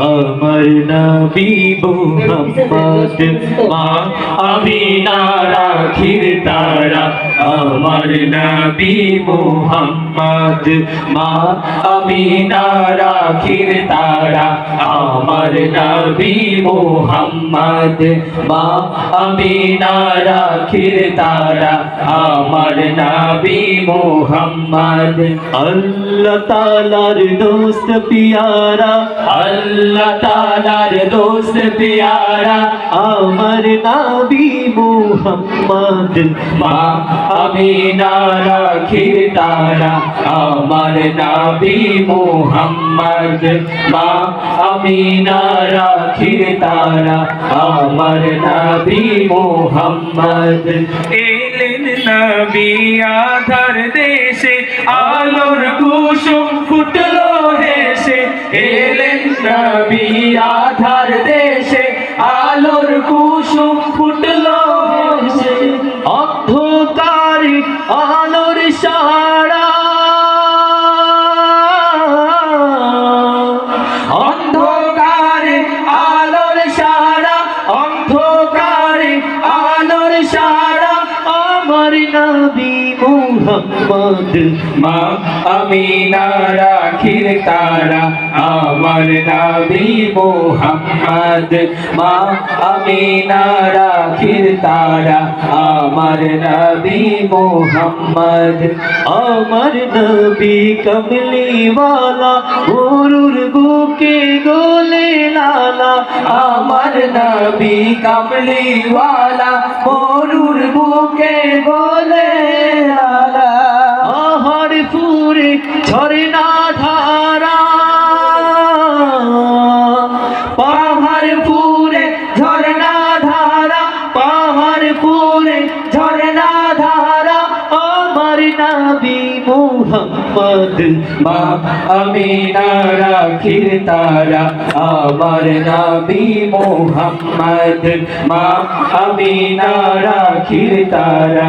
আমার নবী মোহাম্মদ মা আমিনা রাখির তারা আমার নবী মোহাম্মদ মা আমিনা রাখির তারা আমার নবী মোহাম্মদ মা আমিনা রাখির তারা আমার নবী মোহাম্মদ আল্লাহ তালার দোস্ত পিয়ারা আল্লাহ তালার দোস্ত পিয়ারা আমার নবী মোহাম্মদ মা, আমিনা রাখির তারা, আমার নবী মোহাম্মদ। মা, আমিনা রাখির তারা, আমার নবী মোহাম্মদ। এলেন নবী আধার দেশে, আলোর কুসুম ফুটলো হেসে। এলেন নবী আধার দেশে, আলোর কুসুম ফুটলো আলোর সারা অন্ধকারে আলোর সারা অন্ধকারে আলোর সারা আমার নবী। মোহাম্মদ। মা আমিনা রাখির তারা, আমার নবী মোহাম্মদ। মা আমিনা রাখির তারা, আমার নবী মোহাম্মদ। আমার নবী কমলিওয়ালা, গরুর বুকে গোলে লালা। আমার নবী কামলিওয়ালা মরুর বুকে বলে পাহাড় পুরে ধারা পাহাড় পুরে ঝরনা ধারা, আমার নবী মোহাম্মদ। মা আমিনা রাখির তারা, আমার নবী মোহাম্মদ। মা আমিনা রাখির তারা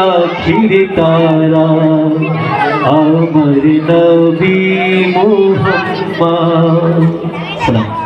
রাখির তারা আমার নবী মোহাম্মদ। সালাম